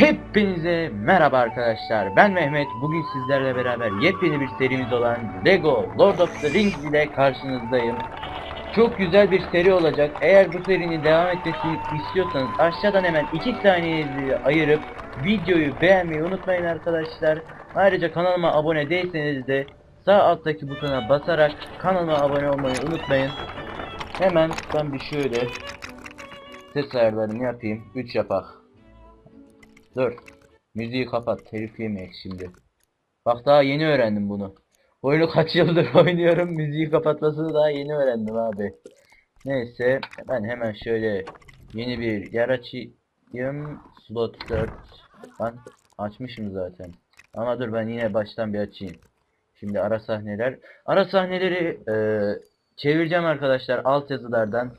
Hepinize merhaba arkadaşlar. Ben Mehmet. Bugün sizlerle beraber yepyeni bir serimiz olan Lego Lord of the Rings ile karşınızdayım. Çok güzel bir seri olacak. Eğer bu serinin devam etmesini istiyorsanız aşağıdan hemen 2 saniyenizi ayırıp videoyu beğenmeyi unutmayın arkadaşlar. Ayrıca kanalıma abone değilseniz de sağ alttaki butona basarak kanalıma abone olmayı unutmayın. Hemen ben bir şöyle ses ayarlarını yapayım. 3 yapak. Dur. Müziği kapat. Telif yemek şimdi. Bak daha yeni öğrendim bunu. Oyunu kaç yıldır oynuyorum. Müziği kapatmasını daha yeni öğrendim abi. Neyse. Ben hemen şöyle yeni bir yer açayım. Slot 4. Ben açmışım zaten. Ama dur ben yine baştan bir açayım. Şimdi ara sahneler. Ara sahneleri eee, çevireceğim arkadaşlar alt yazılardan.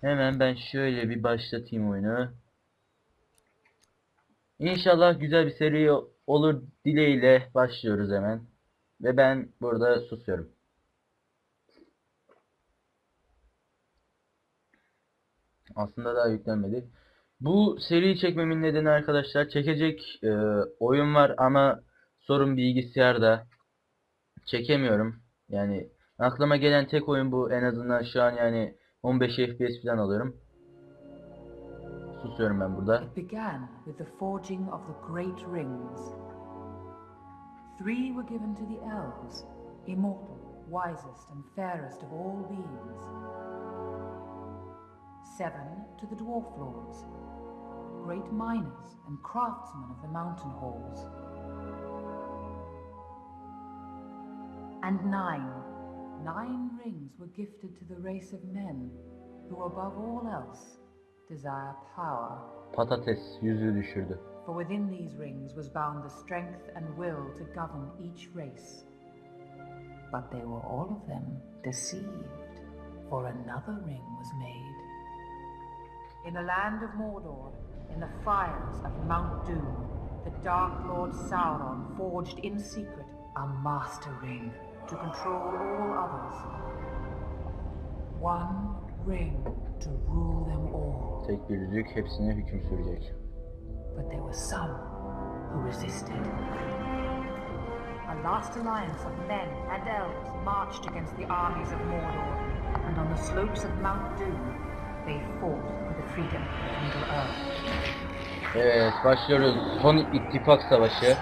Hemen ben şöyle bir başlatayım oyunu. İnşallah güzel bir seri olur dileğiyle başlıyoruz hemen. Ve ben burada susuyorum. Aslında daha yüklenmedi. Bu seriyi çekmemin nedeni arkadaşlar çekecek e, oyun var ama sorun bilgisayarda. Çekemiyorum. Yani aklıma gelen tek oyun bu en azından şu an yani 15 FPS falan alıyorum. Susuyorum ben burada. It began with the forging of the great rings. Three were given to the elves, immortal, wisest, and fairest of all beings. Seven to the dwarf lords, great miners and craftsmen of the mountain halls. And nine, nine rings were gifted to the race of men, who above all else desire power. Patates yüzü düşürdü. For within these rings was bound the strength and will to govern each race. But they were all of them deceived, for another ring was made. In the land of Mordor, in the fires of Mount Doom, the Dark Lord Sauron forged in secret a master ring to control all others. One ring to rule them all. Tek bir yüzük hepsine hüküm sürecek. But there were some who resisted. A last alliance of men and elves marched against the armies of Mordor, and on the slopes of Mount Doom, they fought for the freedom of Middle-earth. Evet başlıyoruz. Son ittifak savaşı.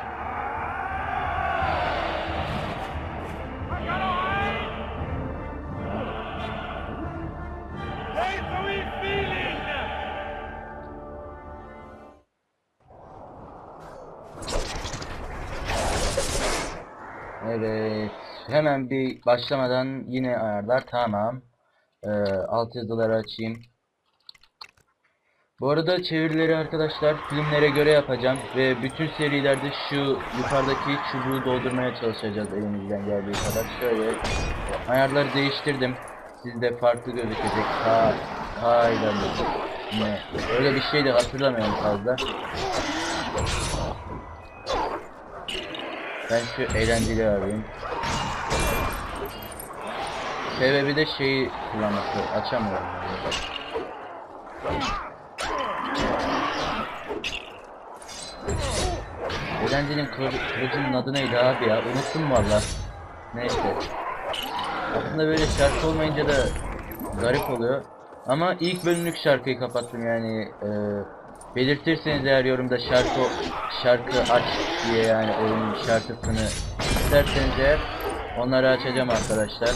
Bir başlamadan yine ayarlar. Tamam. Ee, alt yazıları açayım. Bu arada çevirileri arkadaşlar filmlere göre yapacağım ve bütün serilerde şu yukarıdaki çubuğu doldurmaya çalışacağız elimizden geldiği kadar. Şöyle ayarları değiştirdim. Sizde farklı gözükecek. Ha, ha ilerledik. Ne? Öyle bir şey de hatırlamıyorum fazla. Ben şu eğlenceli arayayım. Sebebi de şeyi kullanması. Açamıyorum. Eğlencenin kılıcı- kılıcının adı neydi abi ya? Unuttum valla. Neyse. Aslında böyle şarkı olmayınca da garip oluyor. Ama ilk bölümlük şarkıyı kapattım yani. E, belirtirseniz eğer yorumda şarkı şarkı aç diye yani oyunun şarkısını isterseniz eğer onları açacağım arkadaşlar.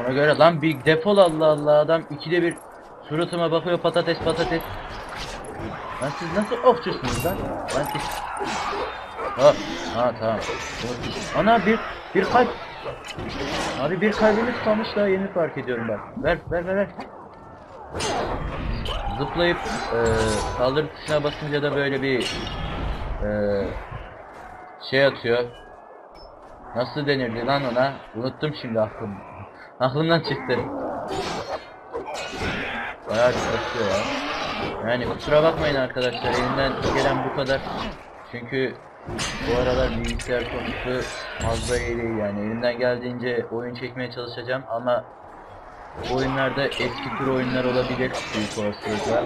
Ona göre lan bir defol Allah Allah adam ikide bir suratıma bakıyor patates patates. Lan siz nasıl ofçusunuz lan? Lan siz... Ha, ha tamam. Ana bir, bir kalp. Abi bir kalbimiz kalmış daha yeni fark ediyorum ben. Ver, ver, ver, ver. Zıplayıp e, saldırı tuşuna basınca da böyle bir e, şey atıyor. Nasıl denirdi lan ona? Unuttum şimdi aklım. Aklımdan çıktı. Bayağı bir ya. Yani kusura bakmayın arkadaşlar elimden gelen bu kadar. Çünkü bu aralar bilgisayar konusu fazla iyi değil yani. Elimden geldiğince oyun çekmeye çalışacağım ama oyunlarda eski tür oyunlar olabilir büyük olasılıkla.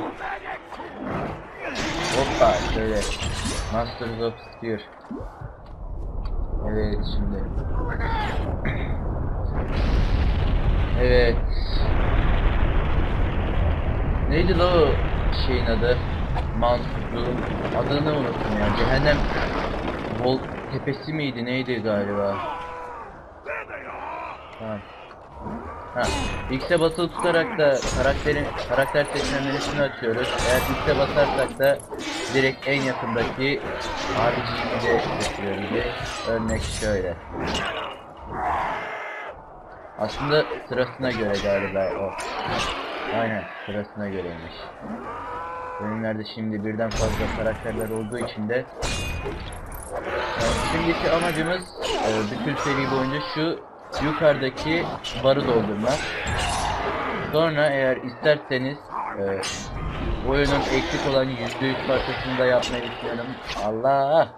Hoppa şöyle. Masters of Spear. Evet şimdi. Evet. Neydi la o şeyin adı? Mansur'un adını unuttum ya. Cehennem Vol tepesi miydi neydi galiba? Ha. Ha. X'e basılı tutarak da karakterin karakter seçme menüsünü açıyoruz. Eğer X'e basarsak da direkt en yakındaki RGB'de getiriyoruz. Örnek şöyle. Aslında sırasına göre galiba o. Aynen sırasına göreymiş. Bölümlerde şimdi birden fazla karakterler olduğu için de yani şimdiki amacımız e, bütün seri boyunca şu yukarıdaki barı doldurmak. Sonra eğer isterseniz e, oyunun eksik olan %100 parçasını da yapmayı düşünüyorum. Allah!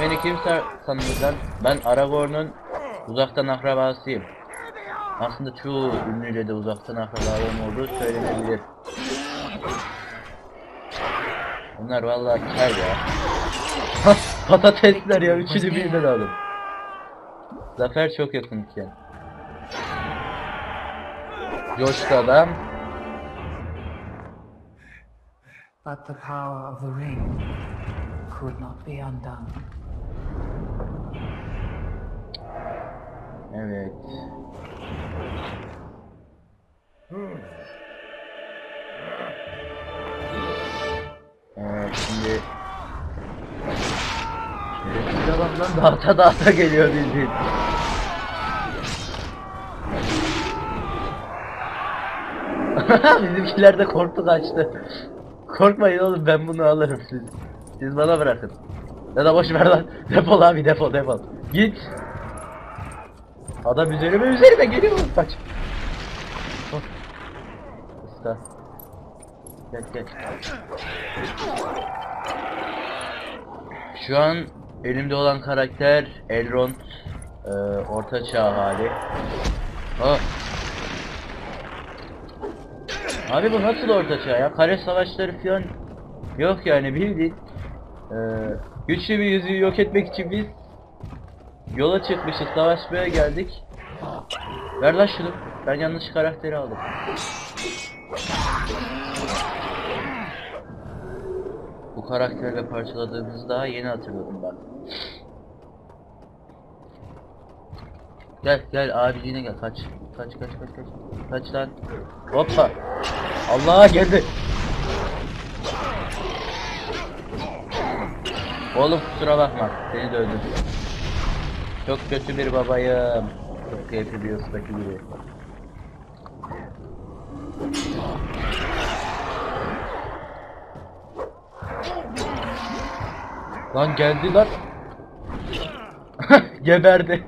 Beni kim sa- sanıyorsunuz lan? Ben Aragorn'un uzaktan akrabasıyım. Aslında çoğu ünlüyle de uzaktan akrabalığım olduğu söylenebilir. Bunlar vallahi kel ya. Patatesler ya üçünü birden aldım. Zafer çok yakınken. Coştu adam. But the power of the ring could not be undone. Evet. Evet şimdi Şerefsiz adamdan dağıta dağıta geliyor bildiğin. Bizimkiler de korktu kaçtı. Korkmayın oğlum ben bunu alırım siz. Siz bana bırakın. Ya da boş ver lan. Defol abi defol defol. Git. Adam üzerime üzerime geliyor. Kaç. Usta. Gel gel. Şu an elimde olan karakter Elrond. Ee, orta çağ hali. Ha. Abi bu nasıl orta çağ ya? Kare savaşları falan yok yani bildiğin. Ee, güçlü bir yüzüğü yok etmek için biz yola çıkmışız, savaşmaya geldik. Ver lan şunu. Ben yanlış karakteri aldım. Bu karakterle parçaladığımızı daha yeni hatırladım ben. Gel gel abiciğine gel kaç. Kaç kaç kaç kaç. Kaç lan. Hoppa. Allah geldi. Oğlum kusura bakma. Seni de öldürdüm. Çok kötü bir babayım. Tıpkı Epibios'taki gibi. Lan geldi lan. Geberdi.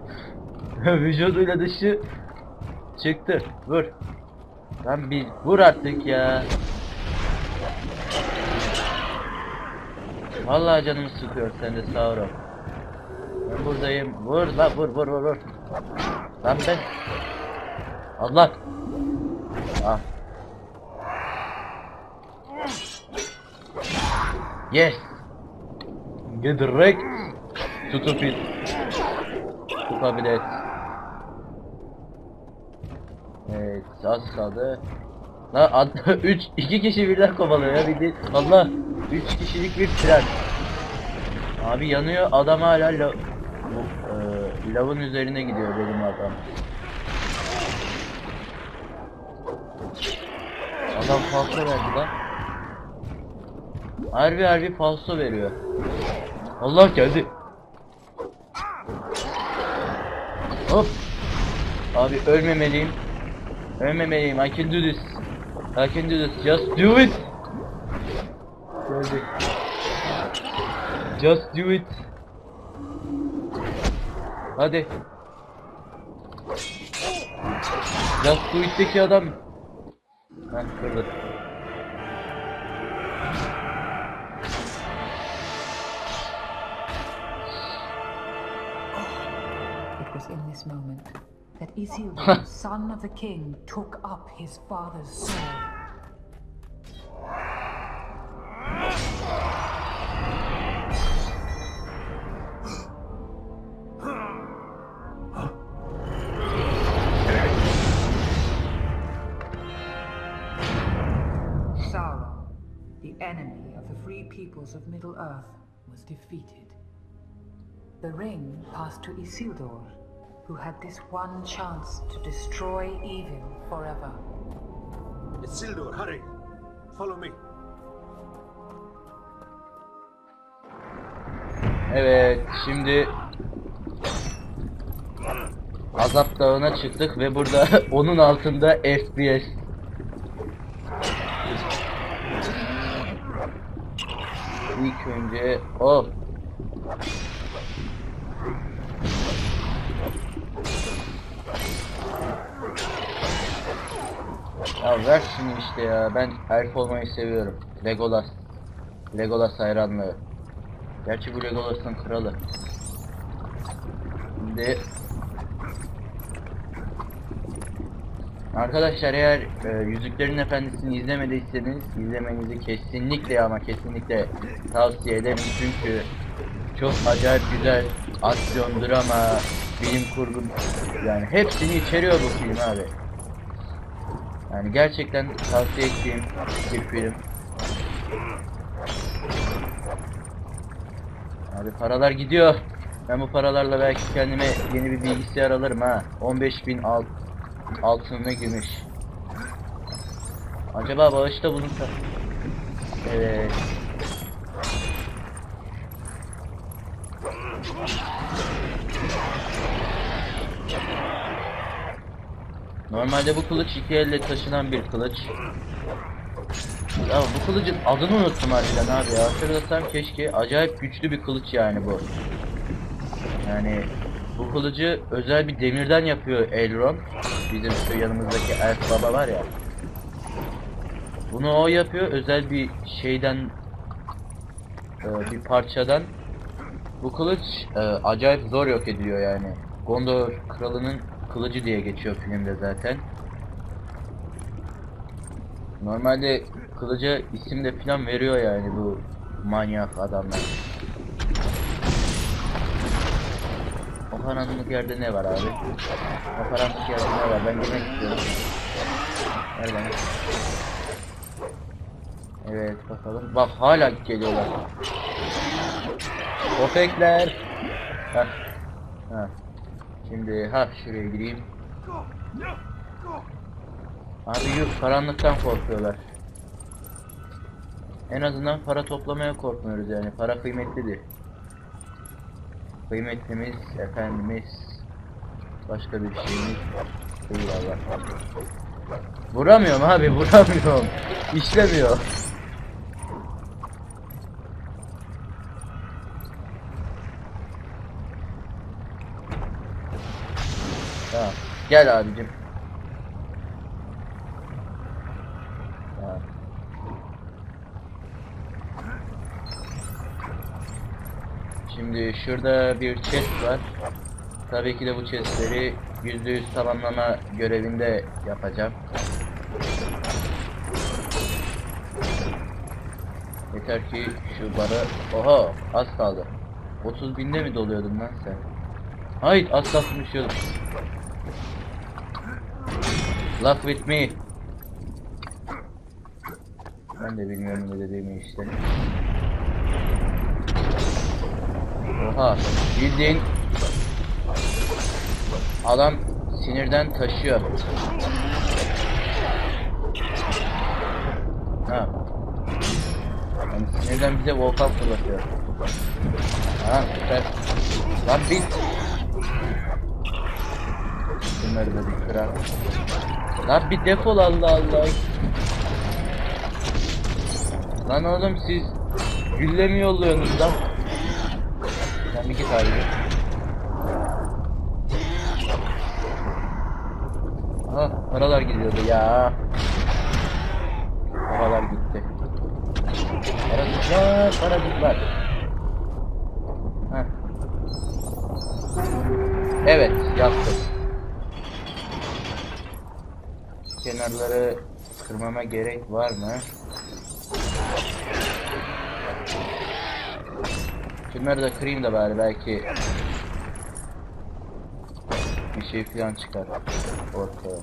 Vücuduyla dışı çıktı. Vur. Lan bir vur artık ya. Vallahi canımı sıkıyor sen de Sauron. Ben buradayım. Vur lan vur vur vur vur. Lan ben. Allah. Ah. Yes. Get direkt. Tutup it. Tutabilir. Evet az kaldı. Lan 3 2 kişi birden kovalıyor ya bildiğin. Allah 3 kişilik bir tren. Abi yanıyor adam hala la bu, e, lavın üzerine gidiyor benim adam. Adam falso verdi lan. Harbi harbi falso veriyor. Allah geldi. Hop. Abi ölmemeliyim. Ölmemeliyim. I can do this. I can do this. Just do it. Geldi. Just do it. Hadi. Just do it'teki adam. Heh kırdı. It was in this moment that Isildur, son of the king, took up his father's sword. Peoples of Middle-earth, was defeated. The ring passed to Isildur, who had this one chance to destroy evil forever. Isildur, hurry! Follow me. Evet, şimdi Azap Dağı'na çıktık ve burada onun altında FPS. Önce o Ya ver şunu işte ya. Ben elf olmayı seviyorum. Legolas. Legolas hayranlığı. Gerçi bu Legolas'ın kralı. Şimdi Arkadaşlar eğer e, Yüzüklerin Efendisi'ni izlemediyseniz izlemenizi kesinlikle ama kesinlikle tavsiye ederim çünkü çok acayip güzel aksiyon, drama, bilim kurgu yani hepsini içeriyor bu film abi. Yani gerçekten tavsiye ettiğim bir film. Abi paralar gidiyor. Ben bu paralarla belki kendime yeni bir bilgisayar alırım ha. 15.000 alt altınına gümüş. Acaba bağışta bulunsa. Evet. Normalde bu kılıç iki elle taşınan bir kılıç. Ya bu kılıcın adını unuttum harbiden abi ya. Hatırlasam keşke. Acayip güçlü bir kılıç yani bu. Yani bu kılıcı özel bir demirden yapıyor Elrond. Bizim şu yanımızdaki elf baba var ya. Bunu o yapıyor özel bir şeyden e, bir parçadan. Bu kılıç e, acayip zor yok ediyor yani. Gondor kralının kılıcı diye geçiyor filmde zaten. Normalde kılıca isim de falan veriyor yani bu manyak adamlar. Karanlık yerde ne var abi? O karanlık yerde ne var? Ben girmek istiyorum. Ver bana. Evet bakalım. Bak hala geliyorlar. Köpekler. Heh. Heh. Şimdi ha şuraya gireyim. Abi yok karanlıktan korkuyorlar. En azından para toplamaya korkmuyoruz yani. Para kıymetlidir. Kıymetlimiz, efendimiz, başka bir şeyimiz değil Allah. Vuramıyorum abi, vuramıyorum. İşlemiyor. Tamam. Gel abicim. Tamam. Şimdi şurada bir chest var. Tabii ki de bu chestleri %100 tamamlama görevinde yapacağım. Yeter ki şu barı... Oha az kaldı. 30 binde mi doluyordun lan sen? Hayır az kalsın. Luck with me. Ben de bilmiyorum ne dediğimi işte. Oha bildiğin adam sinirden taşıyor. Ha. Yani sinirden bize volkan fırlatıyor. Ha süper. Lan bit. Bunları da bir kırar. Lan bir defol Allah Allah. Lan oğlum siz gülle mi yolluyorsunuz lan? Sen bir git abi. Ah paralar gidiyordu ya. Paralar gitti. Paracıklar, paracıklar. Heh. Evet, yaptım. Kenarları kırmama gerek var mı? Şunları da kırayım da bari belki bir şey falan çıkar ortaya.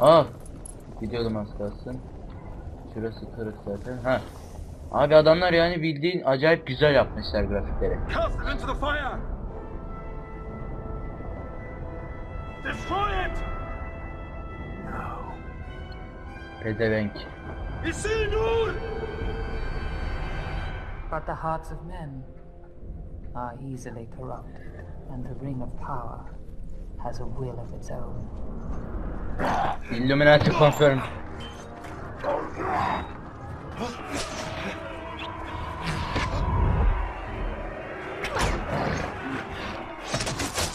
Aa! Gidiyordum az kalsın. Şurası kırık zaten. Ha. Abi adamlar yani bildiğin acayip güzel yapmışlar grafikleri. Destroy it! No. Pezevenk. Isildur! But the hearts of men are easily corrupted, and the Ring of Power has a will of its own. Illuminati confirm.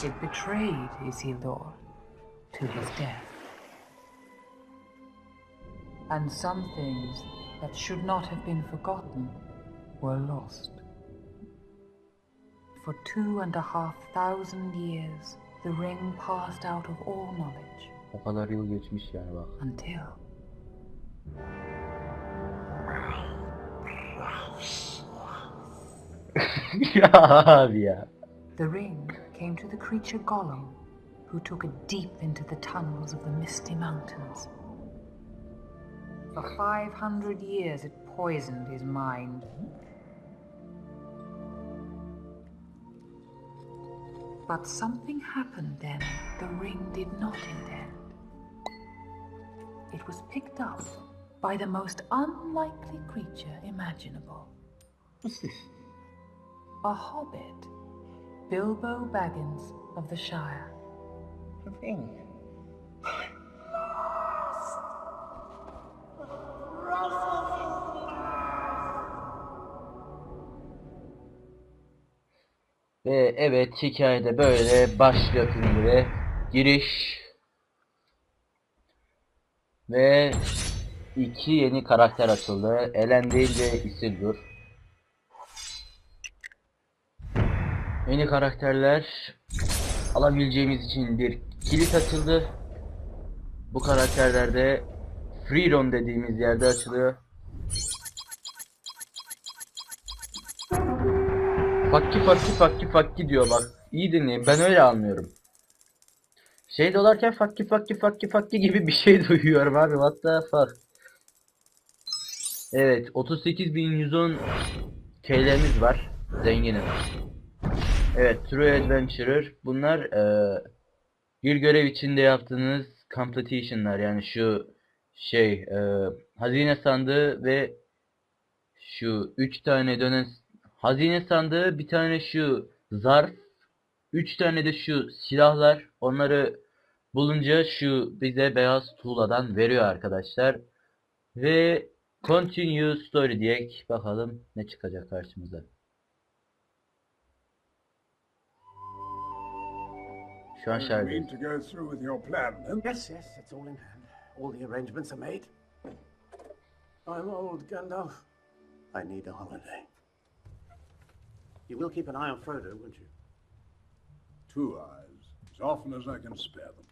It betrayed Isildur to his death. And some things that should not have been forgotten were lost. For two and a half thousand years, the ring passed out of all knowledge O kadar yıl geçmiş yani bak. until ya abi ya. the ring came to the creature Gollum, who took it deep into the tunnels of the Misty Mountains. For 500 years it poisoned his mind. But something happened then the ring did not intend. It was picked up by the most unlikely creature imaginable. What's this? A hobbit, Bilbo Baggins of the Shire. A ring. Ve evet hikayede böyle başlıyor filmde. Giriş. Ve iki yeni karakter açıldı. Elendil ve Isildur. Yeni karakterler alabileceğimiz için bir kilit açıldı. Bu karakterler de Free Roam dediğimiz yerde açılıyor. Fakki fakki fakki fakki diyor bak. İyi dinleyin ben öyle anlıyorum. Şey dolarken fakki fakki fakki fakki gibi bir şey duyuyorum abi what the fuck. Evet 38.110 TL'miz var. Zenginim. Evet True Adventurer bunlar eee, bir görev içinde yaptığınız completion'lar yani şu şey eee, hazine sandığı ve şu üç tane dönen hazine sandığı bir tane şu zarf üç tane de şu silahlar onları bulunca şu bize beyaz tuğladan veriyor arkadaşlar ve continue story diyek bakalım ne çıkacak karşımıza. Şu an şarj mean to go through with your plan, then? Yes, yes, it's all in hand. All the arrangements are made. I'm old, Gandalf. I need a holiday. You will keep an eye on Frodo, won't you? Two eyes, as often as I can spare them.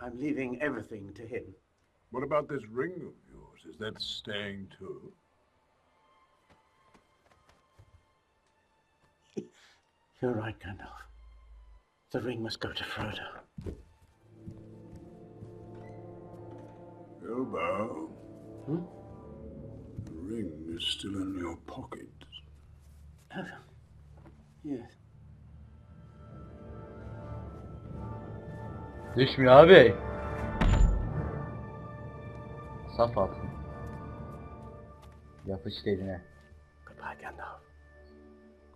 I'm leaving everything to him. What about this ring of yours? Is that staying too? You're right, Gandalf. The ring must go to Frodo. Bilbo, Hmm? the ring is still in your pocket. Yes. Düşmüyor abi. Saf altın. Yapıştı eline. Goodbye, Gandalf.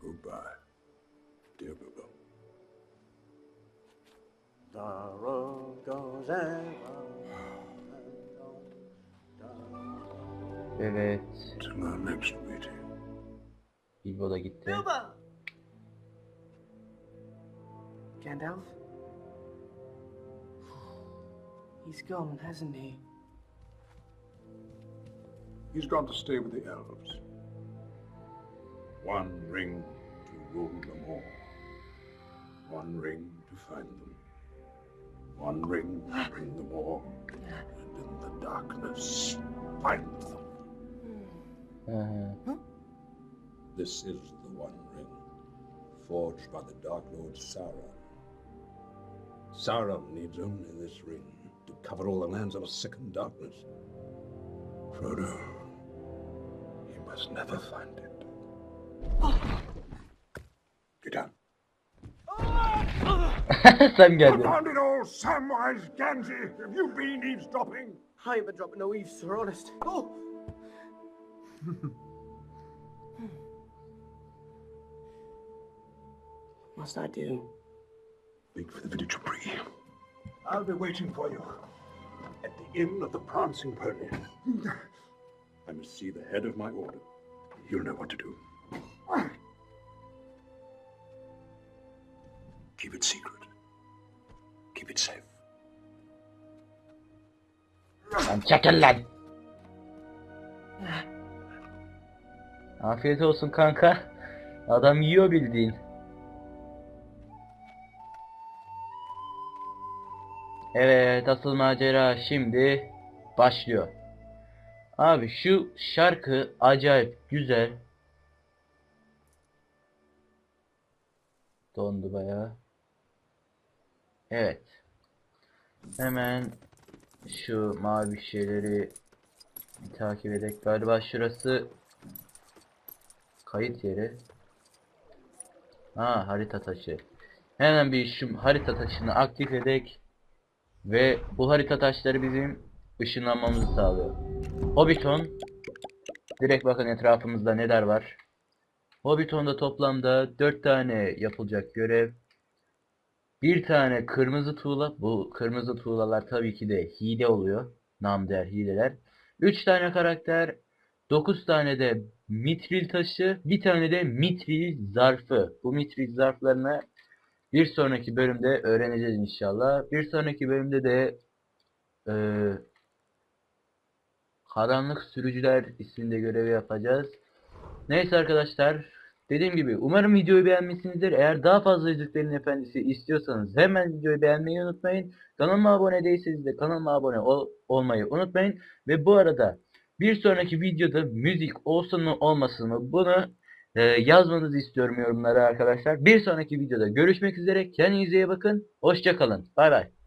Goodbye, dear Bilbo. The road goes ever. Evet. Bilbo da gitti. Gandalf? He's gone, hasn't he? He's gone to stay with the elves. One ring to rule them all. One ring to find them. One ring to bring them all. And in the darkness, find them. Hı hı. This is the One Ring, forged by the Dark Lord Sauron. Sauron needs only this ring to cover all the lands of a second darkness. Frodo, you must never find it. Get down. Sen geldin. Confound it all, Samwise Gamgee! Have you been eavesdropping? I ain't been dropping no eaves, sir, honest. Oh! Hmm. Must I do? Make for the village of Bree. I'll be waiting for you at the Inn of the Prancing Pony. I must see the head of my order. You'll know what to do. Keep it secret. Keep it safe. Lan çekil lan. Afiyet olsun kanka. Adam yiyor bildiğin. Evet asıl macera şimdi başlıyor. Abi şu şarkı acayip güzel. Dondu bayağı. Evet. Hemen şu mavi şeyleri takip edelim. Galiba şurası kayıt yeri. Ha harita taşı. Hemen bir şu harita taşını aktif edek ve bu harita taşları bizim ışınlanmamızı sağlıyor. Hobbiton direkt bakın etrafımızda neler var. Hobbiton'da toplamda 4 tane yapılacak görev. Bir tane kırmızı tuğla. Bu kırmızı tuğlalar tabii ki de hile oluyor. Namder hileler. 3 tane karakter. 9 tane de mitril taşı. Bir tane de mitril zarfı. Bu mitril zarflarını bir sonraki bölümde öğreneceğiz inşallah. Bir sonraki bölümde de eee Karanlık Sürücüler isminde görevi yapacağız. Neyse arkadaşlar. Dediğim gibi umarım videoyu beğenmişsinizdir. Eğer daha fazla Yüzüklerin Efendisi istiyorsanız hemen videoyu beğenmeyi unutmayın. Kanalıma abone değilseniz de kanalıma abone ol- olmayı unutmayın. Ve bu arada bir sonraki videoda müzik olsun mu olmasın mı bunu e, yazmanızı istiyorum yorumlara arkadaşlar. Bir sonraki videoda görüşmek üzere. Kendinize iyi bakın. Hoşçakalın. Bay bay.